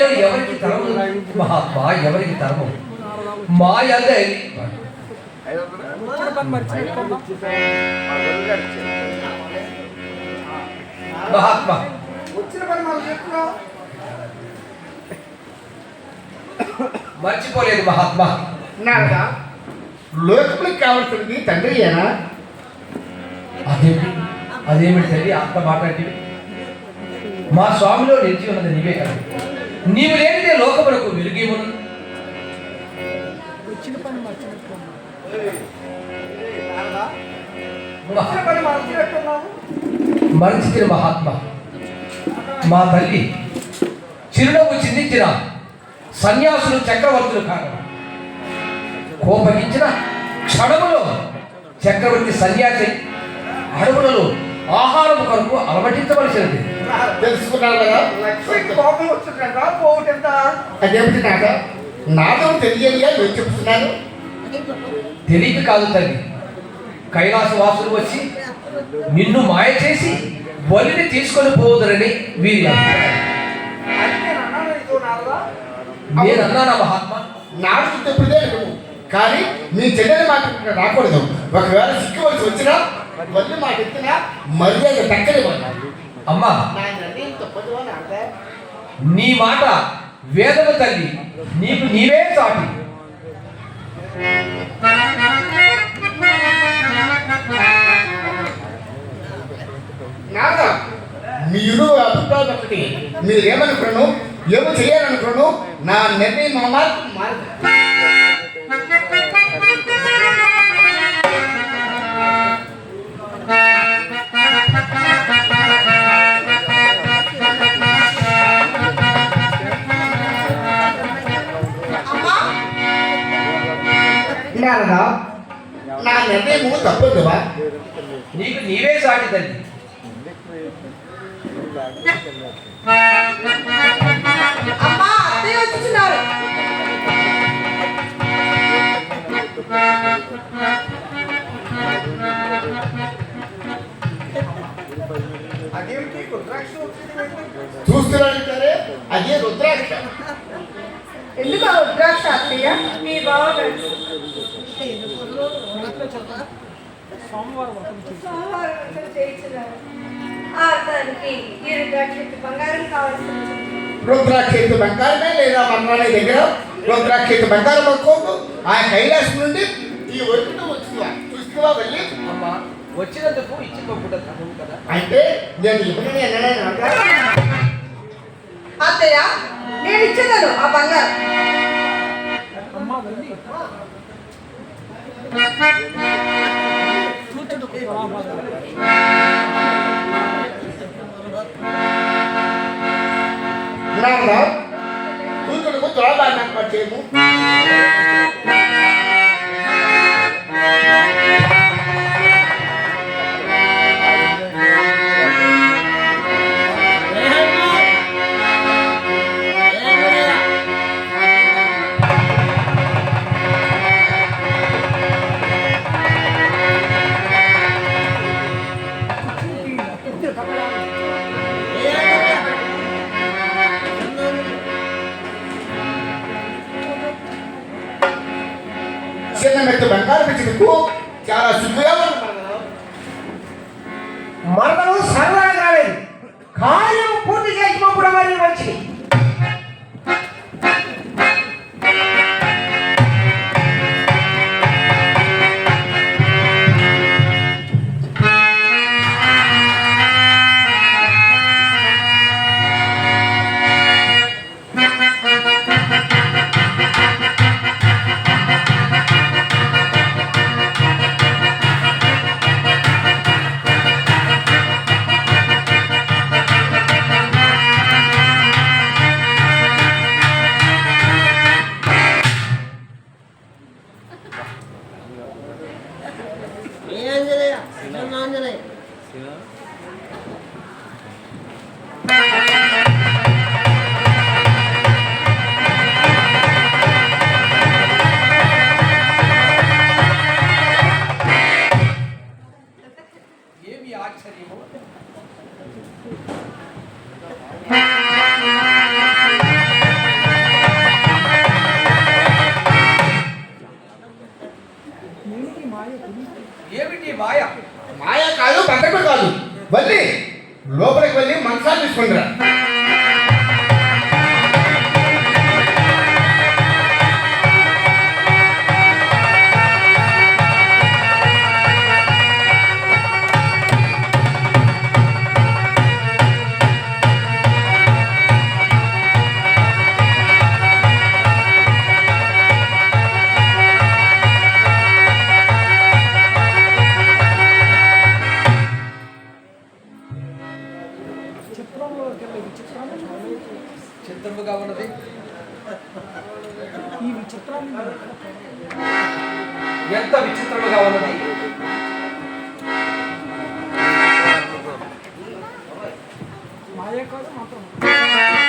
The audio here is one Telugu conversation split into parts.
లీల ఎవరికి తరము మహాత్మా ఎవరికి తరము మాయ ధైర్యం. మహాత్మా. మర్చిపోలేదు మహాత్మా. నారదా లోకములకు కావాల్సింది తండ్రి ఏనా? అదేమిటి? అదేమిటి తల్లి అంత మాట్లాడి మా స్వామిలో నిలిచి ఉన్నది నీవే కదా. నీవు లేనిదే లోకములకు వెలుగేమును వచ్చిన మహాత్మ. మా తల్లి చిరునవ్వు చిందించిన సన్యాసులు చక్రవర్తులు కాదు కోపగించిన క్షణములో చక్రవర్తి సన్యాసి అడవులలో ఆహారం కొరకు అలవటించవలసినది తెలుసుకున్నావు? కదా కోపం వచ్చిందంట పోవుటంత అదేమిటి నాద తెలియనియా? నేను చెప్తున్నాను తెలియక కాదు తల్లి. కైలాసవాసులు వచ్చి నిన్ను మాయ చేసి బలిని తీసుకొని పోదురని వీరి. నేను అన్నానా మహాత్మా? నాడు చెప్పుడే నువ్వు కానీ మీ చెల్లెలు మాట ఇక్కడ రాకూడదు. ఒకవేళ సిక్కువలసి వచ్చినా మళ్ళీ మాట ఎత్తినా మర్యాద దక్కని అమ్మా. నా మాట వేదము తల్లి. నీకు నీవే సాటి. నాద మీరు అభిప్రాయం ఒకటి. మీరు ఏమనుకున్నాను? ఏమో చేయాలనుకున్నాను నా నిర్ణయం మా మార్పు మారదు నారదా నా నిర్ణయము తప్పదువా నీకు నీవే సాటి తల్లి అమ్మా అత్తయ్య వచ్చుచున్నారు అదేమిటి రుద్రాక్ష చూస్తున్నారంటారే అదే రుద్రాక్ష ఎందుకు ఆ రుద్రాక్ష అత్తయ్య మీ బావగారు సోమవారం బంగారం కావాల్సి రుద్రాక్ష బంగారమే లేదా మన్నాళ్ళ దగ్గర? రుద్రాక్ష బంగారం అనుకోకు. ఆ కైలాసం నుండి ఈ ఒడ్డున వచ్చిందా చూస్తున్నా వెళ్ళి అమ్మా వచ్చినందుకు ఇచ్చి పంపుట ధర్మం కదా. అంటే నేను ఇవ్వనని అత్తయ్య నేను ఇచ్చేదాను ఆ బంగారం. నారదా కూతురుకు తులాభారం చేయము the ఎంత విచిత్రముగా ఉన్నది ఆలోచన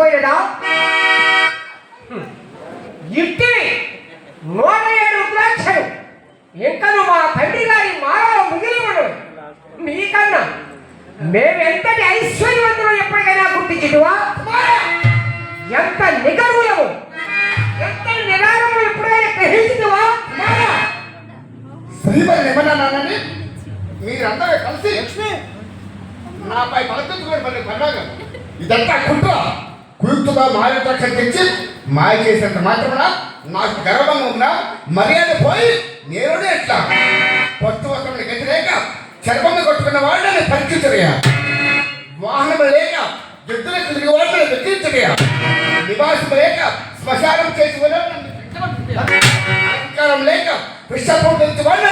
చచ్చిపోయాడా ఇట్టి నూట ఏడు ద్రాక్షలు. ఇంకను మా తండ్రి గారి మానవ మిగిలినడు మీకన్నా మేమెంతటి ఐశ్వర్యవంతులు ఎప్పటికైనా గుర్తించుదువా ఎంత నిగర్వులము. ఎంత నిరాళము ఎప్పుడైనా గ్రహించుదువా శ్రీమతి ఏమన్నానండి మీరందరూ కలిసి లక్ష్మి నాపై పలకెత్తుకొని మరి పన్నాగా ఇదంతా కుట్ర కుయుక్తుగా మాయ ద్రాక్ష మాయ చేసినంత మాత్రమున నాకు గర్వం ఉన్నా మర్యాద పోయి నేను ఎట్లా? పట్టు వస్త్రములు వ్యతిరేక చర్మము కొట్టుకున్న వాళ్ళని పరీక్షించడయా వాహనం లేక యుద్ధులకు తిరిగి వాళ్ళని వెక్కించడయా నివాసం లేక శ్మశానం చేసి వాళ్ళని అధికారం లేక విషపం తెలిసి వాళ్ళని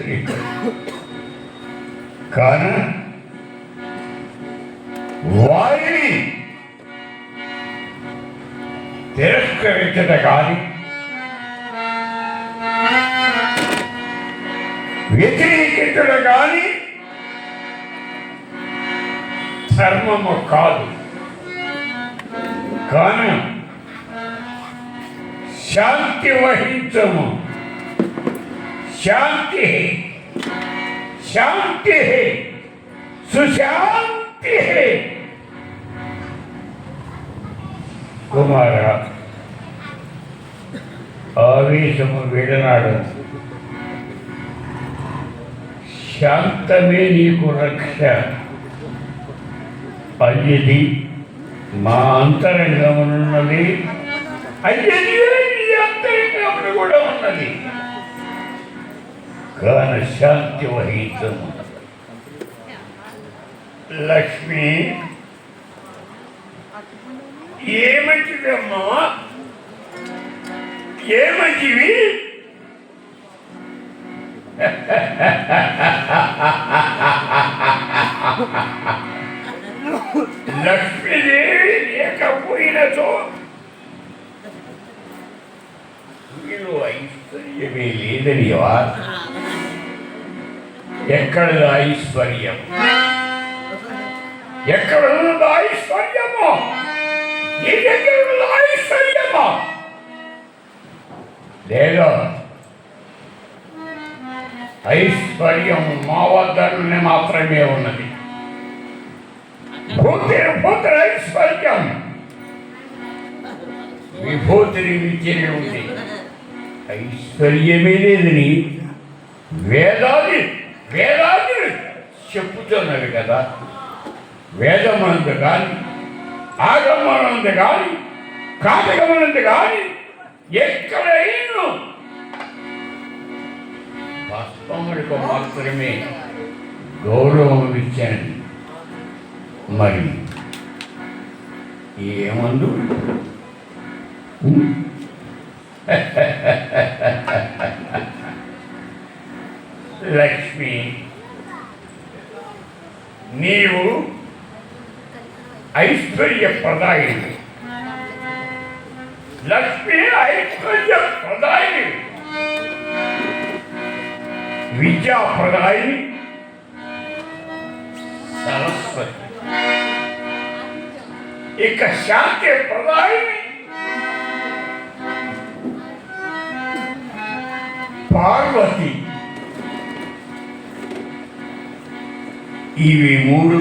పౌత్రికలు కాన వారిని తిరస్కరించట కానీ వ్యతిరేకించట కానీ ధర్మము కాదు కాన శాంతి వహించము శాంతి శాంతి సుశాంతి కుమార ఆవేశము విడనాడు శాంతమే నీకు రక్ష అయ్యది మా అంతరంగమునున్నది అయ్యది అంతరంగమును కూడా ఉన్నది కాన శాంతి వహించము లక్ష్మి ఏమంటిదమ్మా ఏమంటివి? లక్ష్మీదేవి లేకపోయినతో వీళ్ళు ఐశ్వర్యమే లేదని ఎక్కడ ఐశ్వర్యం? ఎక్కడ ఐశ్వర్యమో? నీ దగ్గర లేదా. ఐశ్వర్యం మా వద్దనే మాత్రమే ఉన్నది. భూతిని భూతుల ఐశ్వర్యం. విభూతిని విద్యనే ఉంది. ఐశ్వర్యమే లేదని వేదాది వేదాది చెప్పుతున్నవి కదా. వేదమనంత కానీ ఆగమనంత కానీ కాటకమనంత కానీ ఎక్కడైనా భస్మముడికి మాత్రమే గౌరవం ఇచ్చాను మరి ఏమందు? ఉం? లక్ష్మి నీవు ఐశ్వర్య ప్రదాయిని లక్ష్మి ఐశ్వర్య ప్రదాయిని విద్యా ప్రదాయిని పార్వతి. ఇవి మూడు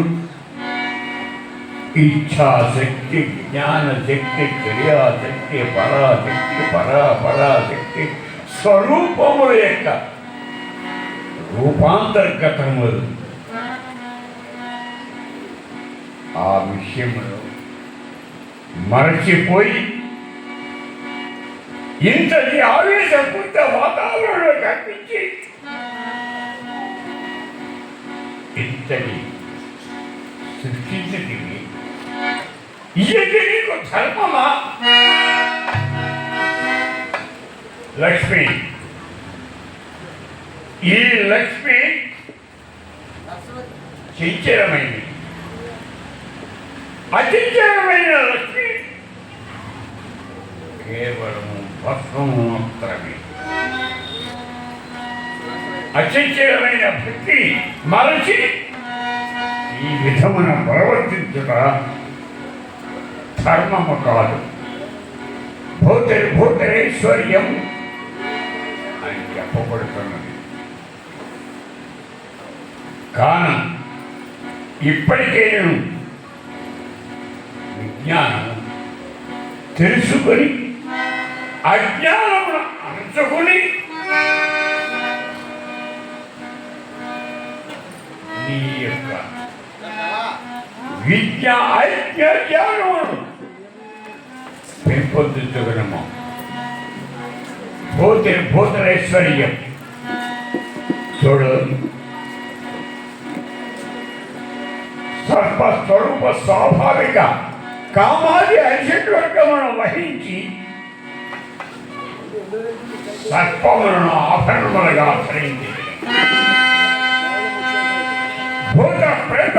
ఇచ్ఛాశక్తి జ్ఞానశక్తి క్రియాశక్తి పరాశక్తి పరాపరాశక్తి స్వరూపముల యొక్క రూపాంతర్గతములు. ఆ విషయంలో మరచిపోయి ఇంతటి ఆవేశం పుట్టే వాత తల్లి సృష్టించి ఇది నీకు ధర్మమా లక్ష్మి ఈ లక్ష్మి చంచలమైంది అచంచలమైన లక్ష్మి కేవలము భస్మము మాత్రమే అచంచలమైన భక్తి మరచి ఈ విధమున ప్రవర్తించుట ధర్మము కాదు. భూతరి భూతరేశ్వర్యం అని చెప్పబడుతున్నది. కాన ఇప్పటికే నేను విజ్ఞానము తెలుసుకొని అజ్ఞానమును అంచుకొని నీ యొక్క విద్య ఐక్య జ్ఞానమును పెంపొందించుకునము భూతి భూతరైశ్వర్యం చూడు సర్ప స్వరూప స్వాభావిక కామాది అరిషడ్వర్గమును వహించి సర్పములను ఆభరణములుగా ధరించి భూత ప్రేత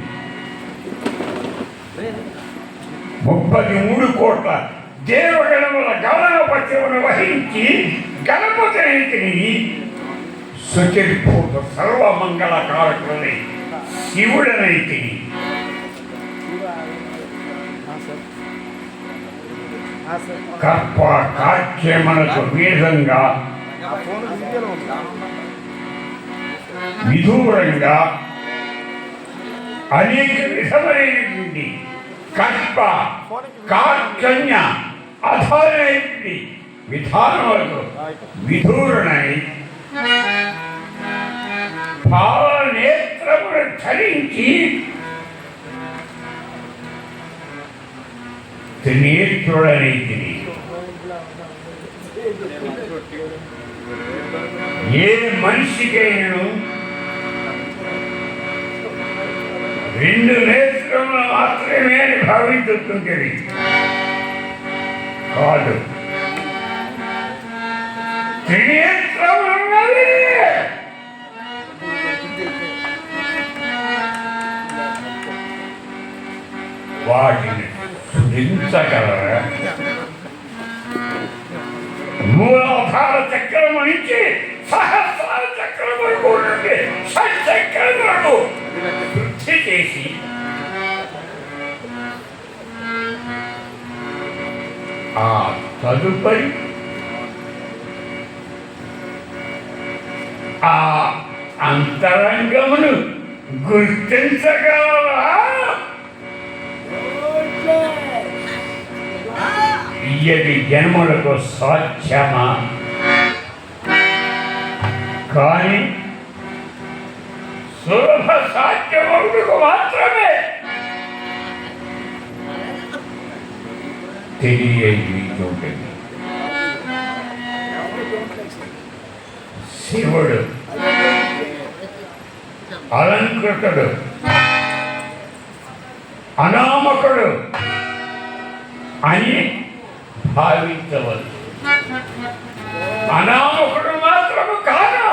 ముప్పది మూడు కోట్ల దేవగణముల గమన పక్షమును వహించి గణపతిని సుచరిభూత సర్వమంగళ కారకులని కాక్ష్యమనకు వేదంగా విధూరంగా అనేక విధమైనటువంటి కష్ట కాకన్య అధారైనటువంటి విధానములకు విధూరణై పాలనేత్రమును ధరించి త్రినేత్రుడని తిని ఏ మనిషికైనను రెండు నేత్రములు మాత్రమే అని భావించుతుంటుంది కాదు త్రినేత్రములున్నది వాటిని సుధించగలరా మూలాధార చక్రం నుంచి సహస్రాల చక్రం వరకు నుండి షట్చక్రం వరకు ఆ తదుపరి ఆ అంతరంగమును గుర్తించగలరా ఇయ్యటి జన్మలకు సాధ్యమా? కానీ సులభ సాధ్యమవుటకు మాత్రమే. తెలియజేయుతుంది శివుడు అలంకృతుడు అనామకుడు అని భావించవచ్చు అనామకుడు మాత్రము కాదా?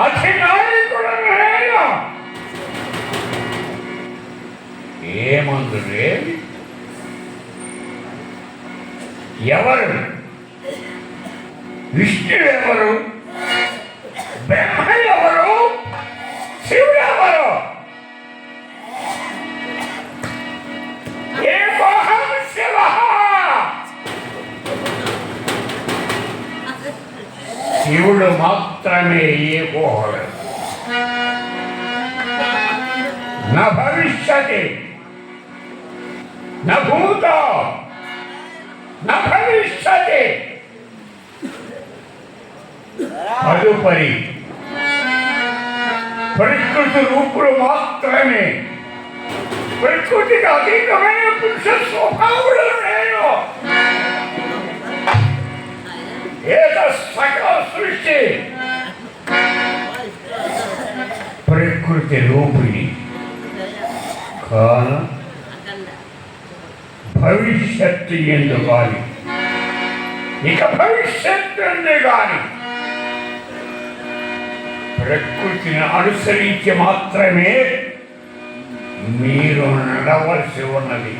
అధినాయకుడు నేను ఏమందు ఎవరు? విష్ణుడు ఎవరు? బ్రహ్మ ఎవరు? శివుడు ఎవరు? ఏకోహం శివః! శివుడు మాత్రమే ఏకోహడు. న భవిష్యతి. న భూత. న భవిష్యతి తదుపరి ప్రకృతి రూపుడు మాత్రమే ప్రకృతికి అతీతమైన పురుష స్వభావుడు నేను ఏత సకల సృష్టి ప్రకృతి రూపిణి కాన భవిష్యత్తు ఎందు కాని ఇక భవిష్యత్తు ఎందు కాని ప్రకృతిని అనుసరించి మాత్రమే మీరు నడవలసి ఉన్నది.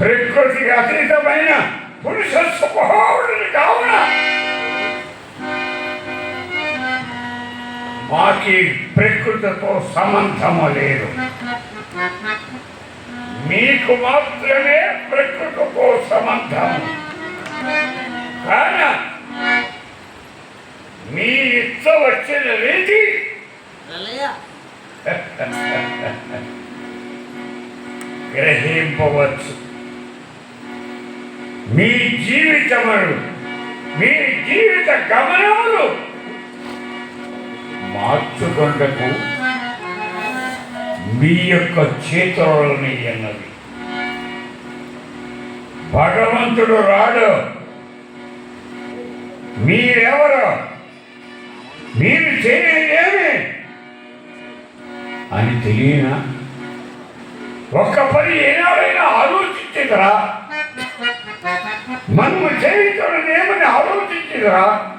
ప్రకృతికి అతీతమైన పురుష స్వభావుడిని కావున మాకి ప్రకృతితో సంబంధము లేదు. మీకు మాత్రమే ప్రకృతితో సంబంధం కాన? మీ ఇచ్చ వచ్చిన రీతి? గ్రహింపవచ్చు. మీ జీవితములు మీ జీవిత గమనములు మార్చుకొండకు మీ యొక్క చేతులని అన్నది భగవంతుడు రాడు. మీరెవరు? మీరు చేయలేమి అని తెలియనా? ఒక్క పని ఏనాడైనా ఆలోచించదురా. మనము చేయించడం ఏమని ఆలోచించదురా.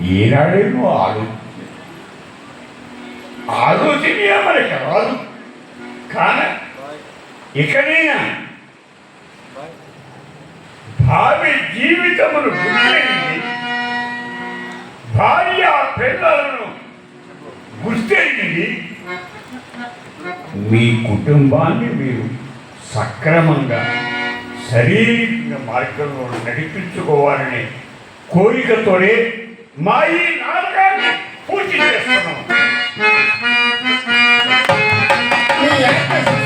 ఏనాడేమో ఆలోచించ ఆలోచన మనకి రాదు కానీ ఇకనైనా భావి జీవితమును గుర్తెరిగి భార్య పిల్లలను గుర్తెరిగి మీ కుటుంబాన్ని మీరు సక్రమంగా సరైన మార్గంలో నడిపించుకోవాలనే కోరికతోనే మా ఈ నాటకాన్ని பூச்சி ட்ரெஸ் பண்ணணும் நீ எனக்கு